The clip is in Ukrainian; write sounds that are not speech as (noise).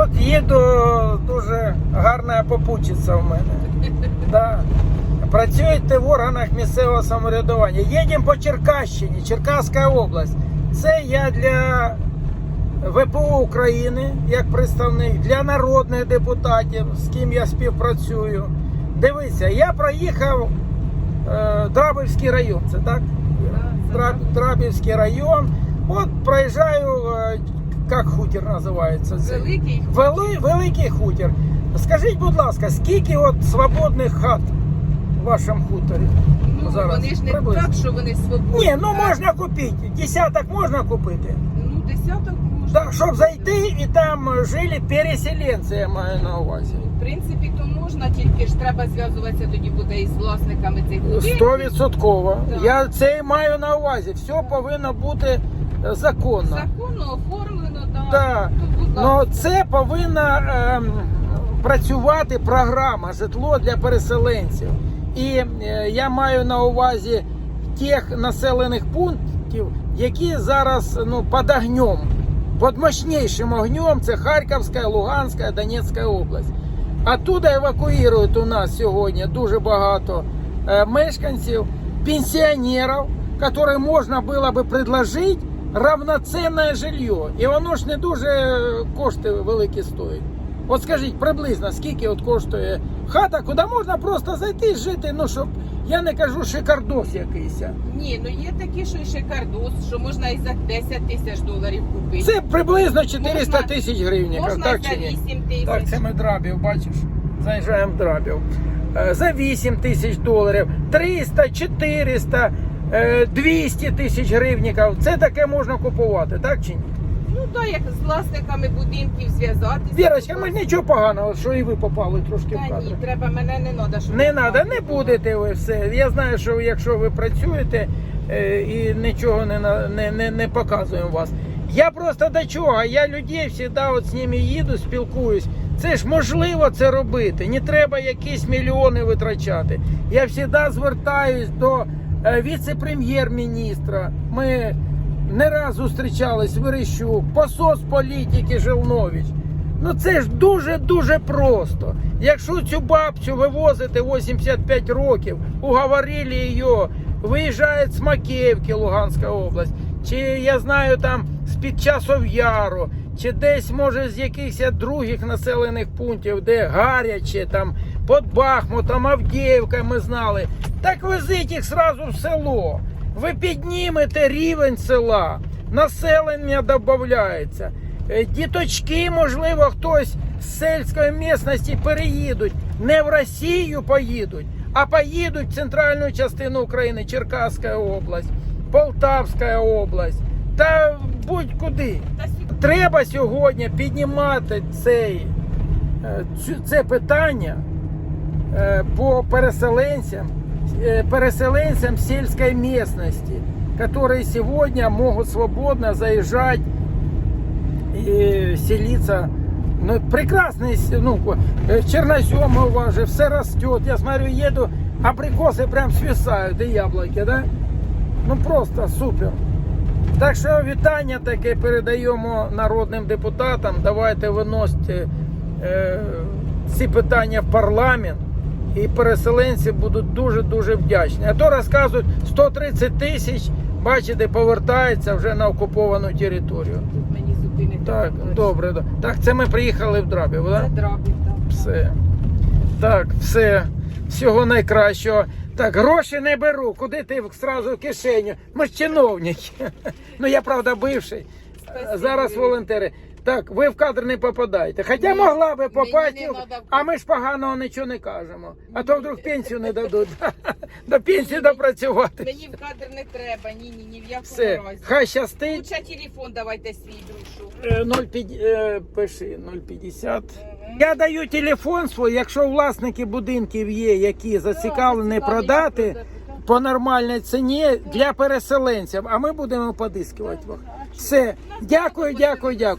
От їду, дуже гарна попутчиця в мене. (laughs) Да. Працюєте в органах місцевого самоврядування. Їдемо по Черкащині, Черкаська область. Це я для ВПО України як представник, для народних депутатів, з ким я співпрацюю. Дивіться, я проїхав е, Драбівський район, це так? Драбівський район. От проїжджаю, е, як хутір називається? Великий. Вели, великий хутір. Скажіть, будь ласка, скільки от свободних хат в вашому хуторі? Ну, зараз? вони ж не Приблизно. так, що вони свободні. Ні, ну можна купити. Десяток можна купити. Ну, десяток можна. Так, щоб зайти і там переселенці, я маю на увазі. В принципі, то можна, тільки ж треба зв'язуватися тоді буде із власниками цих будинків. Стовідсотково. Так. Я це і маю на увазі. Все повинно бути е, законно. Законно оформлено, так. Так. То, будь Ну ласка. це повинна ем, працювати програма житло для переселенців. І е, я маю на увазі тих населених пунктів, які зараз ну, під огнем, під мощнейшим огнем це Харківська, Луганська, Донецька область. Оттуда евакуюють у нас сьогодні дуже багато е, мешканців, пенсіонерів, яким можна було би предложити равноценне жилье. І воно ж не дуже е, кошти великі стоїть. От скажіть приблизно, скільки от коштує хата, куди можна просто зайти і жити, ну щоб я не кажу шикардос якийсь. Ні, ну є такі, що і шикардос, що можна і за 10 тисяч доларів купити. Це приблизно 400 Можна- тисяч гривень, можна так за 8 тисяч. Так, це ми драбів, бачиш? Заїжджаємо в драбів. Е, За 8 тисяч доларів, 300, 400, е, 200 тисяч гривників. Це таке можна купувати, так чи ні? Ну так, як з власниками будинків зв'язатися. Вірочка, ми нічого поганого, що і ви попали трошки в Та кадр. ні, треба, мене не треба, щоб... Не треба, не будете ви все. Я знаю, що якщо ви працюєте е, і нічого не, на- не, не, не показуємо вас. Я просто до чого? Я людей завжди от з ними їду, спілкуюсь. Це ж можливо це робити. Не треба якісь мільйони витрачати. Я завжди звертаюсь до е, віце-прем'єр-міністра. Ми не раз зустрічались Верещук, по соцполітики Жилнович. Ну це ж дуже-дуже просто. Якщо цю бабцю вивозити 85 років, уговорили її, виїжджає з Макіївки, Луганська область, чи я знаю там з-під часов яру, чи десь може з якихось других населених пунктів, де гаряче, там під Бахмутом, Авдіївка, ми знали. Так везіть їх сразу в село. Ви піднімете рівень села, населення додається. Е, Діточки, можливо, хтось з сільської місцевості переїдуть. Не в Росію поїдуть, а поїдуть в центральну частину України, Черкаська область, Полтавська область та будь-куди. Треба сьогодні піднімати цей, е, це питання е, по переселенцям, е, переселенцям сельской местности, которые сегодня могут свободно заезжать и селиться. Ну, прекрасный, с- ну, э, черноземы у вас же, все растет. Я смотрю, еду, абрикосы прям свисают, и яблоки, да? Ну, просто супер. Так що вітання таке передаємо народним депутатам. Давайте виносьте е, ці питання в парламент. І переселенці будуть дуже-дуже вдячні. А то розказують 130 тисяч, бачите, повертаються вже на окуповану територію. тут мені зупинити. Так, добре. да. Так, це ми приїхали в Драбів, Це драбів, так. Все. Так, все. Всього найкращого. Так, гроші не беру. Куди ти сразу в кишеню? Ми ж чиновники. (laughs) Ну я правда бивший. Спасибо, Зараз волонтери. Так, ви в кадр не попадаєте. Хоча Ні, могла би мені попасти, не надо. а ми ж поганого нічого не кажемо. А то вдруг пенсію не дадуть. (laughs) До пенсії допрацювати. Мені в кадр не треба, ні, ні, ні в якому Все, разі. хай щастить. Лучше телефон давайте свій душу. Е, 0,5, е, пиши 0,50. Я даю телефон свій, якщо власники будинків є, які зацікавлені продати по нормальній ціні для переселенців, а ми будемо подискувати. Все, дякую, дякую, дякую.